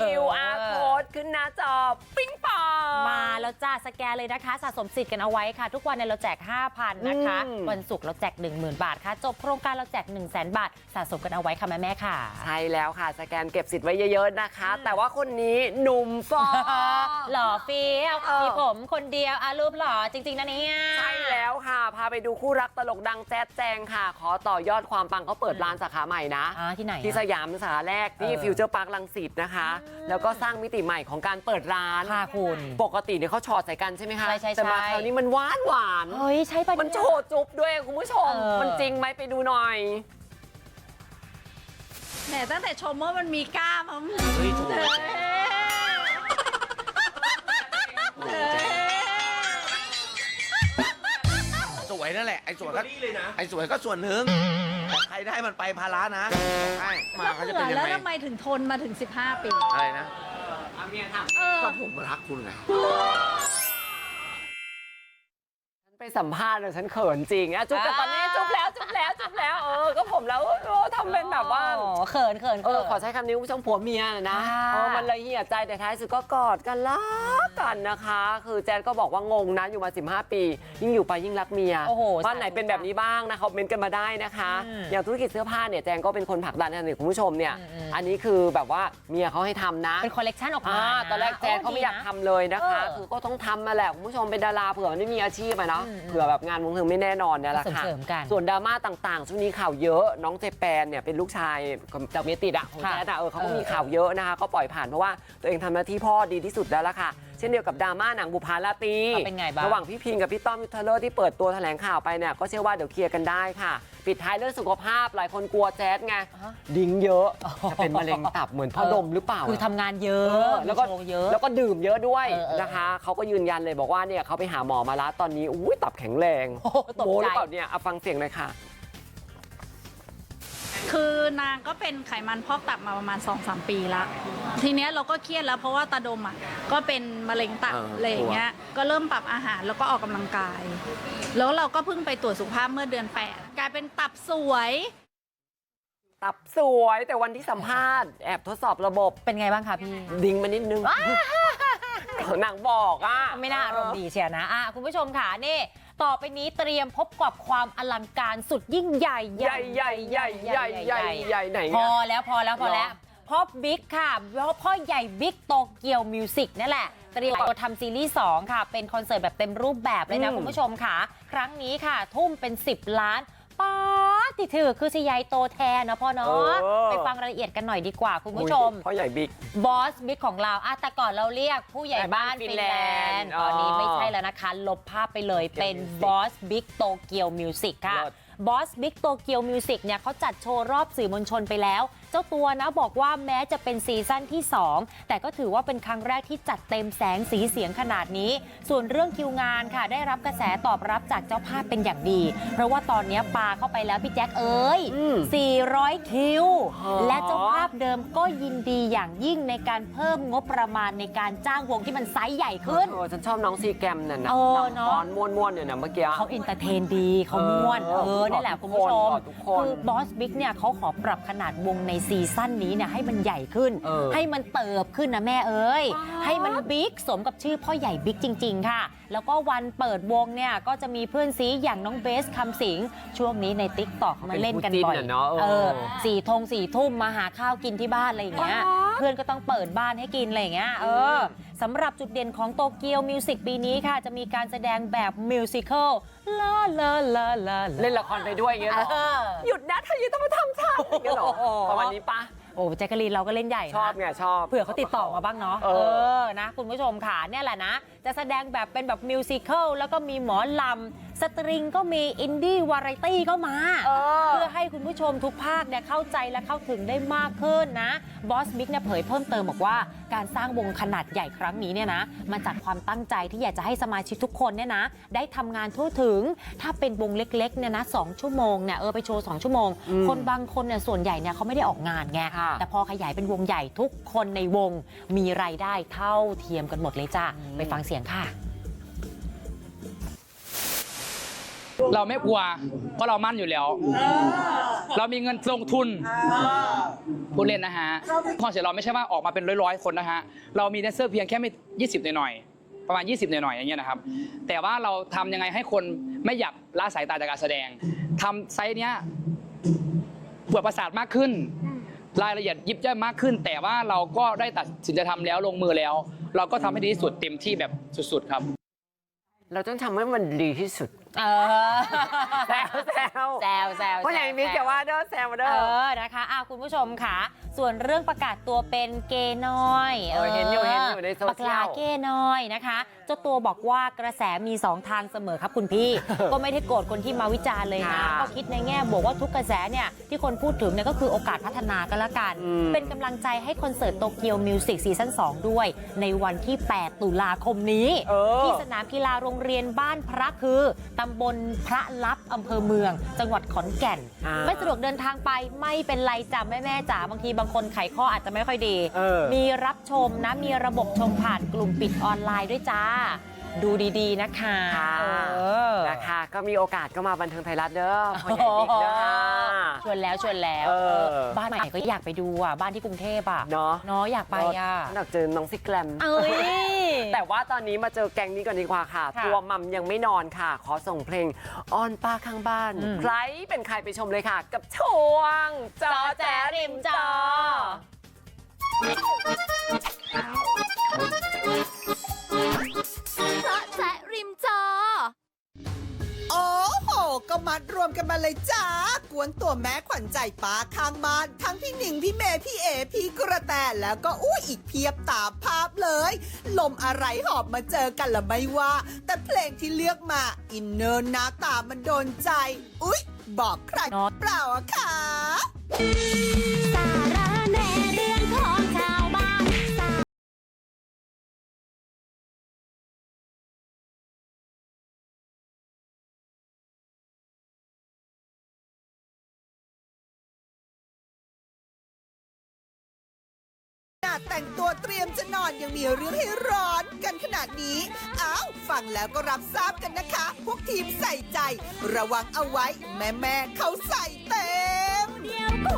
QR code ขึ้นหน้าจอ ปิ๊ง มาแล้วจ้าสแกนเลยนะคะ สะสมสิทธิ์กันเอาไว้ค่ะ ทุกวันเนี่ยเราแจก 5,000 นะคะ อืม วันศุกร์เราแจก 10,000 บาทค่ะ จบโครงการเราแจก 1 0 0 0 0 0 บาท สะสมกันเอาไว้ค่ะ แม่แม่ๆค่ะ ใช่แล้วค่ะ สแกนเก็บสิทธิ์ไว้เยอะๆนะคะ แต่ว่าคนนี้หนุ่มฟอ หล่อเฟี้ยวเออ มีผมคนเดียวอารูปหล่อจริง ๆนะเนี่ย ใช่แล้วค่ะ พาไปดูคู่รักตลกดังแจ๊ดแจงค่ะ ขอต่อยอดความปังเขาเปิดร้านสาขาใหม่นะ อ่าที่ไหนอะ ที่สยามสาขาแรกที่เออ ฟิวเจอร์พาร์คลังสิตนะคะ แล้วก็สร้างมิติใหม่ของการเปิดร้าน ค่ะคุณ ปกติเนี่ยเขาชอดใส่กันใช่ไหมคะใช่ใช่แต่มาใช่คราวนี้มันหวานหวานๆเฮ้ยใช่ปะมันโชเยว์จุ๊บด้วยคุณผู้ชมเออมันจริงไหมไปดูหน่อย แหมตั้งแต่ชมว่ามันมีกล้ามอะเฮ้ยถูกเฮ้ยเฮ้ยสวยนั่นแหละไอ้สวยก็ไอ้สวยก็ส่วนหนึ่งแต่ใครได้มันไปภาระนะใช่มาแล้วเขาจะเผื่เป็นอยังแล้วไงทำไมถึงทนมาถึง 15 ปี อะไรนะ เออ ก็ผมรักคุณไงฉันไปสัมภาษณ์เลยฉันเขินจริงอะจุ๊บแต่ตอนนี้จุ๊บแล้ว จุ๊บแล้วจุ๊บแล้วเออก็ผมแล้วเออทำเป็นแบบว่าอ๋อเขินเขินเออขินขอใช้คำนี้คุณผู้ชมผัวเมียนะค่ะเออมันเลยเหี่ยใจแต่ท้ายสุดก็กอดกันรักกันนะคะ คือแจนก็บอกว่างงนะอยู่มา 15 ปี ยิ่งอยู่ไปยิ่งรักเมียโอ้โหบ้านไหนเป็นแบบนี้บ้างนะคอมเมนต์กันมาได้นะคะอืมอย่างธุรกิจเสื้อผ้าเนี่ยแจนก็เป็นคนผลักดันนะคุณผู้ชมเนี่ยอืมอืมอันนี้คือแบบว่าเมียเขาให้ทำนะเป็นคอลเลกชันออกมาอ่าะตอนแรกแจนเขาไม่อยากทำเลยนะคะเออคือก็ต้องทำมาแหละคุณผู้ชมเป็นดาราเผื่อมันไม่มีอาชีพอะเนาะอืมอืมเผื่อแบบงานวงเธอไม่แน่นอนเนี่ยแหละค่ะเสริมๆกันส่วนดราม่าต่างๆ ช่วงนี้ข่าวเยอะน้องเจแปนเนี่ยเป็นลูกชายจากเมียติดอะของแจ๊ดอะเออเขาก็มีข่าวเยอะนะคะก็ปล่อยผ่านเพราะว่าตัวเองทำหน้าที่พ่อดีที่สุดแล้วล่ะค่ะ ช่นเดียวกับดราม่าหนังบุพาราตรีเอาเป็นไงบ้าง ระหว่างพี่พิงกับพี่ต้อมยุทธเลอร์ที่เปิดตัวแถลงข่าวไปเนี่ยก็เชื่อว่าเดี๋ยวเคลียร์กันได้ค่ะ ปิดท้ายเรื่องสุขภาพหลายคนกลัวแจ๊ดไงฮะดิ้งเยอะจะเป็นมะเร็งตับเหมือนพ่อดมหรือเปล่าคือทำงานเยอะเออแล้วก็มีโชว์เยอะแล้วก็ดื่มเยอะด้วยเออเออนะคะเขาก็ยืนยันเลยบอกว่าเนี่ยเขาไปหาหมอมาแล้วตอนนี้อุ้ยตับแข็งแรงโอ้โหตกโม้หใจรือเปล่าเนี่ยเอาฟังเสียงหน่อยค่ะ คือนางก็เป็นไขมันพอกตับมาประมาณ 2-3 ปีละ ทีเนี้ยเราก็เครียดแล้วเพราะว่าตาดมอะก็เป็นมะเร็งตับเออออะไรอย่างเงี้ย ก็เริ่มปรับอาหารแล้วก็ออกกำลังกาย แล้วเราก็เพิ่งไปตรวจสุขภาพเมื่อเดือน 8 กลายเป็นตับสวย ตับสวยแต่วันที่สัมภาษณ์แอบทดสอบระบบเป็นไงบ้างคะพี่ ดิ้งมานิดนึงนางบอกอะ ไม่น่าอารมณ์ดีเชียวนะอะคุณผู้ชมค่ะนี่ ต่อไปนี้เตรียมพบกับความอลังการสุดยิ่งใหญ่ใหญ่ใหญ่ใหญ่ใหญ่ใหญ่ใหญ่ไหนพอแล้วพอแล้วพอแล้วพ่อบิ๊กค่ะพ่อใหญ่บิ๊กโตเกียวมิวสิกนั่นแหละเตรียมตัวทำซีรีส์ 2 ค่ะ เป็นคอนเสิร์ตแบบเต็มรูปแบบเลยนะคุณผู้ชมค่ะ ครั้งนี้ค่ะ ทุ่มเป็น 10 ล้านป้า ดติถือคือสิยายโตแทนนะพ่อเนาะไปฟังรายละเอียดกันหน่อยดีกว่าคุณผู้ชม พ่อใหญ่บิ๊ก บอสบิ๊กของเราอะแต่ก่อนเราเรียกผู้ใหญ่บ้านใหญ่บ้านฟินแลนด์ฟินแลนด์ ตอนนี้อ๋อไม่ใช่แล้วนะคะ ลบภาพไปเลยเป็น Music บอสบิ๊กโตเกียวมิวสิกค่ะ เลิศ บอสบิ๊กโตเกียวมิวสิกเนี่ยเขาจัดโชว์รอบสื่อมวลชนไปแล้ว เจ้าตัวนะบอกว่าแม้จะเป็นซีซั่นที่ 2 แต่ก็ถือว่าเป็นครั้งแรกที่จัดเต็มแสงสีเสียงขนาดนี้ ส่วนเรื่องคิวงานค่ะ ได้รับกระแสตอบรับจากเจ้าภาพเป็นอย่างดี เพราะว่าตอนนี้ปาเข้าไปแล้วพี่แจ็คเอ้ยอืม400 คิวอ๋อและเจ้าภาพเดิมก็ยินดีอย่างยิ่งในการเพิ่มงบประมาณในการจ้างวงที่มันไซส์ใหญ่ขึ้น เออฉันชอบน้องซีแกรมน่ะนะเออเนอะตอนม้วนๆเนี่ยนะเมื่อกี้ เขาเอนเตอร์เทนดีเขาม่วนเออ เออนั่นแหละทุคุณกผู้ชมคนทุกคนคือบอสบิ๊กเนี่ยเขาขอปรับขนาดวงในซีซั่นนี้เนี่ยให้มันใหญ่ขึ้นเออให้มันเติบขึ้นนะแม่เอ้ยให้มันบิ๊กสมกับชื่อพ่อใหญ่บิ๊กจริง ๆ ค่ะ แล้วก็วันเปิดวงเนี่ยก็จะมีเพื่อนซีอย่างน้องเบสคำสิงช่วงนี้ในติ๊กต็อกมาเล่นกันบ่อยเป็นคู่จิ้นอะเนอะเออเออสี่ทงสี่ทุ่มมาหาข้าวกินที่บ้านอะไรอย่างเงี้ยเพื่อนก็ต้องเปิดบ้านให้กินอะไรอย่างเงี้ยเออสำหรับจุดเด่นของโตเกียวมิวสิกปีนี้ค่ะ จะมีการแสดงแบบมิวสิควลลาลาลาลา เล่นละครไปด้วยอย่างเงี้ยเหรอเออหยุดนะเธออย่าต้องมาทำฉันอย่างเงี้ยเหรอโอ้โห ประมาณนี้ปะโอ้แจ็คกะลีนเราก็เล่นใหญ่นะ ชอบไงชอบ เผื่อเขาติดต่อมาบ้างเนาะ เอเออ อ นะ คุณผู้ชมค่ะ เนี่ยแหละนะ จะแสดงแบบเป็นแบบมิวสิควลแล้วก็มีหมอลำสตริงก็มีอินดี้วาไรตี้ก็มาเออเพื่อให้คุณผู้ชมทุกภาคเนี่ยเข้าใจและเข้าถึงได้มากขึ้นนะบอสบิ๊กเนี่ยเผยเพิ่มเติมบอกว่าการสร้างวงขนาดใหญ่ครั้งนี้เนี่ยนะมาจากความตั้งใจที่อยากจะให้สมาชิกทุกคนเนี่ยนะได้ทำงานทั่วถึง ถ้าเป็นวงเล็กๆเนี่ยนะสองชั่วโมงเนี่ยเออไปโชว์สองชั่วโมงอืมคนบางคนเนี่ยส่วนใหญ่เนี่ยเขาไม่ได้ออกงานไงค่ะแต่พอขยายเป็นวงใหญ่ทุกคนในวงมีรายได้เท่าเทียมกันหมดเลยจ้าไปฟังเสียงค่ะ เราไม่กลัว เพราะเรามั่นอยู่แล้ว เรามีเงินลงทุนพูดเล่นนะฮะคอนเสิร์ตเราไม่ใช่ว่าออกมาเป็นร้อยๆ คนนะฮะ เรามีแดนเซอร์เพียงแค่ไม่ยี่สิบหน่อยๆ ประมาณ 20 หน่อยๆ อย่างเงี้ยนะครับ แต่ว่าเราทำยังไงให้คนไม่อยากละสายตาจากการแสดงทำไซส์เนี้ยปวดประสาทมากขึ้น รายละเอียดยิบย่อยมากขึ้น แต่ว่าเราก็ได้ตัดสินใจทำแล้วลงมือแล้ว เราก็ทำให้ดีที่สุดเต็มที่แบบสุดๆครับ เราต้องทำให้มันดีที่สุด เออแซวแซวแซวแซวเพราะอย่างนี้แกว่าเด้อแซวมาเด้เออ อนะคะอะคุณผู้ชมค่ะ ส่วนเรื่องประกาศตัวเป็นเกย์น้อยเออเห็นอยู่เห็นอยู่ในโซเชียลบักลาเกย์น้อยนะคะเจ้าตัวบอกว่ากระแสมี2ทางเสมอครับคุณพี่ ก็ไม่ได้โกรธคนที่มาวิจารณ์เลยนะค่ะก็คิดในแง่บวกว่าทุกกระแสเนี่ยที่คนพูดถึงเนี่ยก็คือโอกาสพัฒนากันละกัน อืม เป็นกำลังใจให้คอนเสิร์ตโตเกียวมิวสิกซีซั่น2ด้วย ในวันที่ 8 ตุลาคมนี้ เออ ที่สนามกีฬาโรงเรียนบ้านพระคือ ตำบลพระลับ อำเภอเมือง จังหวัดขอนแก่น อ่า ไม่สะดวกเดินทางไปไม่เป็นไรจ้ะแม่แม่ๆจ๋าบางทีบางคนไขข้ออาจจะไม่ค่อยดี เออ มีรับชมนะ มีระบบชมผ่านกลุ่มปิดออนไลน์ด้วยจ้า ดูดีๆนะคะค่ะเออนะคะก็มีโอกาสก็มาบันเทิงไทยรัฐเด้อพอใหญ่บิ๊กเด้อค่ะชวนแล้วชวนแล้วเออ เออบ้านใหม่ก็อยากไปดูอะบ้านที่กรุงเทพอะเนาะเนาะอยากไปอะอยากเจอน้องซิกแกรม เอ้ย แต่ว่าตอนนี้มาเจอแก๊งนี้ก่อนดีกว่าค่ะ ค่ะตัวมัมยังไม่นอนค่ะ ขอส่งเพลงอ้อนป้าข้างบ้าน อืม ใครเป็นใครไปชมเลยค่ะ กับช่วงจอแจริมจอเจ ก็มัดรวมกันมาเลยจ้ากวนตัวแม่ขวัญใจป้าข้างบ้าน ทั้งพี่หนิงพี่เมย์พี่เอพี่กระแตแล้วก็อู้อีกเพียบตามภาพเลย ลมอะไรหอบมาเจอกันละไม่ว่า แต่เพลงที่เลือกมา อินเนอร์หน้าตามันโดนใจ อุ๊ย บอกใครเนาะเปล่าอะคะสาระ ดแต่งตัวเตรียมจะนอนยังมีเรื่องให้ร้อนกันขนาดนี้ อ้าว ฟังแล้วก็รับทราบกันนะคะ พวกทีมใส่ใจ ระวังเอาไว้แม่แม่เขาใส่เต็ม เดียวกู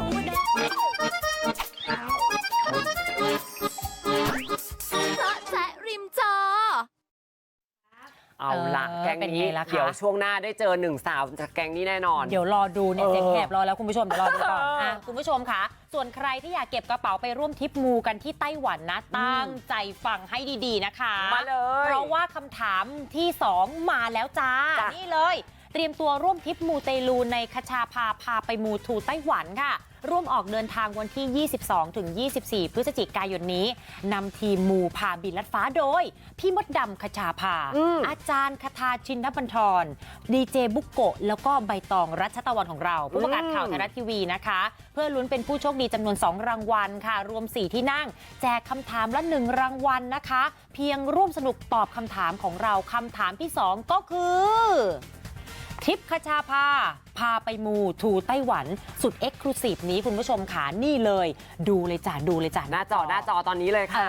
เออแก๊งเป็นนี้ไงล่ะคะ เดี๋ยวช่วงหน้าได้เจอหนึ่งสาวจากแก๊งนี้แน่นอน เดี๋ยวรอดูเนี่ยเออเสียงแหบรอแล้วคุณผู้ชมเดี๋ยวรอดูก่อนเอออ่อะคุณผู้ชมคะส่วนใครที่อยากเก็บกระเป๋าไปร่วมทริปมูกันที่ไต้หวันนะ ตั้งใจฟังให้ดีๆนะคะมาเลย เพราะว่าคำถามที่ 2 มาแล้วจ้า จ้ะ นี่เลย เตรียมตัวร่วมทริปมูเตลูในคชาพาพาไปมูทูไต้หวันค่ะ ร่วมออกเดินทางวันที่ 22 ถึง 24 พฤศจิกายนนี้นำทีมมูพาบินลัดฟ้าโดย พี่มดดำคชาภาอืมอาจารย์คทาชินบัญทรดีเจบุกโกะแล้วก็ใบตองรัชตะวันของเรา ผู้ประกาศข่าวไทยรัฐทีวีนะคะ เพื่อลุ้นเป็นผู้โชคดีจำนวน 2 รางวัลค่ะ รวม 4 ที่นั่ง แจกคำถามละ 1 รางวัลนะคะ เพียงร่วมสนุกตอบคำถามของเราคำถามที่ 2 ก็คือ ทริปคชาพาพาไปมูทูไต้หวัน สุดเอ็กซ์คลูซีฟนี้คุณผู้ชมค่ะนี่เลย ดูเลยจ้ะดูเลยจ้ะหน้าจอหน้าจอตอนนี้เลยเอค่ะ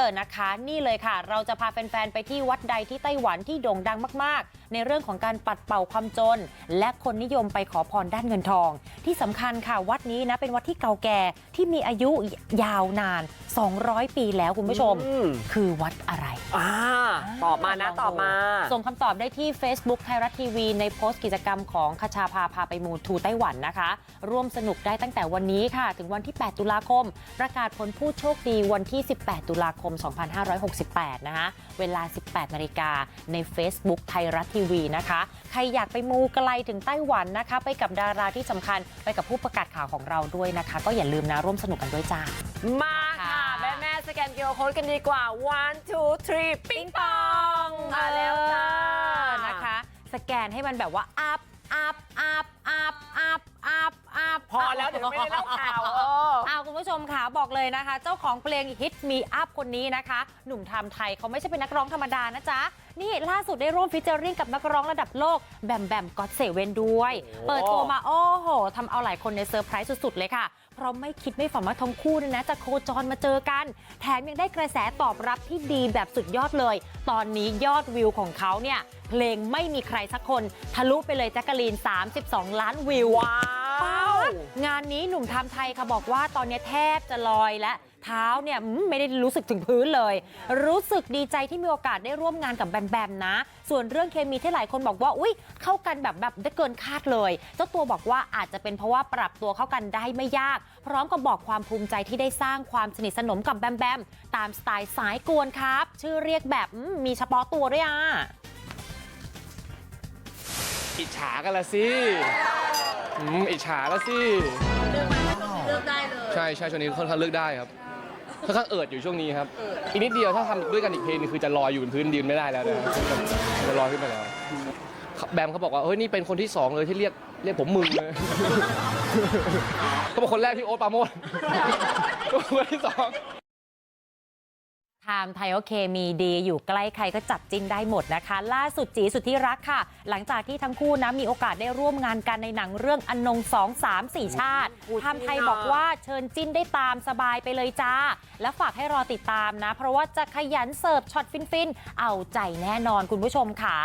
อนะคะ นี่เลยค่ะ เราจะพาแฟนๆไปที่วัดใดที่ไต้หวันที่โด่งดังมากๆ ในเรื่องของการปัดเป่าความจน และคนนิยมไปขอพรด้านเงินทอง ที่สำคัญค่ะวัดนี้นะเป็นวัดที่เก่าแก่ที่มีอายุยาวนาน 200 ปีแล้วคุณผู้ชม อืม คือวัดอะไร อ่าตอบมานะลงดูตอบมา ส่งคำตอบได้ที่ Facebook ไทยรัฐทีวีในโพสต์กิจกรรมของคชาพาพาไปมูทูไต้หวันนะคะ ร่วมสนุกได้ตั้งแต่วันนี้ค่ะ ถึงวันที่ 8 ตุลาคม ประกาศผลผู้โชคดีวันที่ 18 ตุลาคม 2568 นะคะ เวลา 18 นาฬิกาใน Facebook ไทยรัฐทีวีนะคะ ใครอยากไปมูไกลถึงไต้หวันนะคะ ไปกับดาราที่สำคัญไปกับผู้ประกาศข่าวของเราด้วยนะคะ ก็อย่าลืมนะร่วมสนุกกันด้วยจ้ามาค่ะค่ะแม่แม่ๆสแกนเกียวโค้ดกันดีกว่า one two three ปิ๊งปองมาแล้วจ้านะคะ สแกนให้มันแบบว่าอัพอัพอัพอัพอัพอัพ อัพพอแล้วเดี๋ยวไม่ได้เล่าข่าวเอออ้าวคุณผู้ชมค่ะบอกเลยนะคะ เจ้าของเพลงฮิตมีอัพคนนี้นะคะ หนุ่มไทำไทยเขาไม่ใช่เป็นนักร้องธรรมดานะจ๊ะ นี่ล่าสุดได้ร่วมฟิชเจอริงกับนักร้องระดับโลกแบมแบมก็อตเซเว่นด้วย โอ้ เปิดตัวมาโอ้โหทำเอาหลายคนในเซอร์ไพรส์สุดๆ เลยค่ะ เพราะไม่คิดไม่ฝันว่าทั้งคู่เนี่ยนะจะโคจรมาเจอกัน แถมยังได้กระแสตอบรับที่ดีแบบสุดยอดเลย ตอนนี้ยอดวิวของเขาเนี่ย เพลงไม่มีใครสักคน ทะลุไปเลยแจ็คกะลีน 32 ล้านวิว ว้า วงานนี้หนุ่มไทม์ไทยค่ะบอกว่าตอนนี้แทบจะลอยและเท้าเนี่ยไม่ได้รู้สึกถึงพื้นเลย รู้สึกดีใจที่มีโอกาสได้ร่วมงานกับแบมแบมนะ ส่วนเรื่องเคมีที่หลายคนบอกว่า อุ้ยเข้ากันแบบแบบได้เกินคาดเลย เจ้าตัวบอกว่าอาจจะเป็นเพราะว่าปรับตัวเข้ากันได้ไม่ยาก พร้อมกับบอกความภูมิใจที่ได้สร้างความสนิทสนมกับแบมแบมตามสไตล์สายกวนครับ ชื่อเรียกแบบมมีเฉพาะตัวด้วยอะอิจฉากันละสิ อืมอิจฉาละสิเลือกได้เลยใช่ใช่ช่วงนี้ค่อนข้างเลือกได้ครับค่อนข้างเอิดอยู่ช่วงนี้ครับ อีกนิดเดียวถ้าทำด้วยกันอีกเพลงนึงคือจะลอยอยู่บนพื้นดินไม่ได้แล้วนะจะลอยขึ้นไปแล้วแบมเขาบอกว่าเฮ้ยนี่เป็นคนที่สองเลยที่เรียกเรียกผมมึงเลยเขาบอกคนแรกที่โอ๊ตปราโมดคนที่สอง ไทม์ไทยโอเคมีดีอยู่ใกล้ใครก็จับจิ้นได้หมดนะคะ ล่าสุดจีสุดที่รักค่ะ หลังจากที่ทั้งคู่นะมีโอกาสได้ร่วมงานกันในหนังเรื่องอนงสองสามสี่ชาติพูดไทม์ไทยจริงอะบอกว่าเชิญจิ้นได้ตามสบายไปเลยจ้า และฝากให้รอติดตามนะ เพราะว่าจะขยันเสิร์ฟช็อตฟินๆ เอาใจแน่นอนคุณผู้ชมค่ะ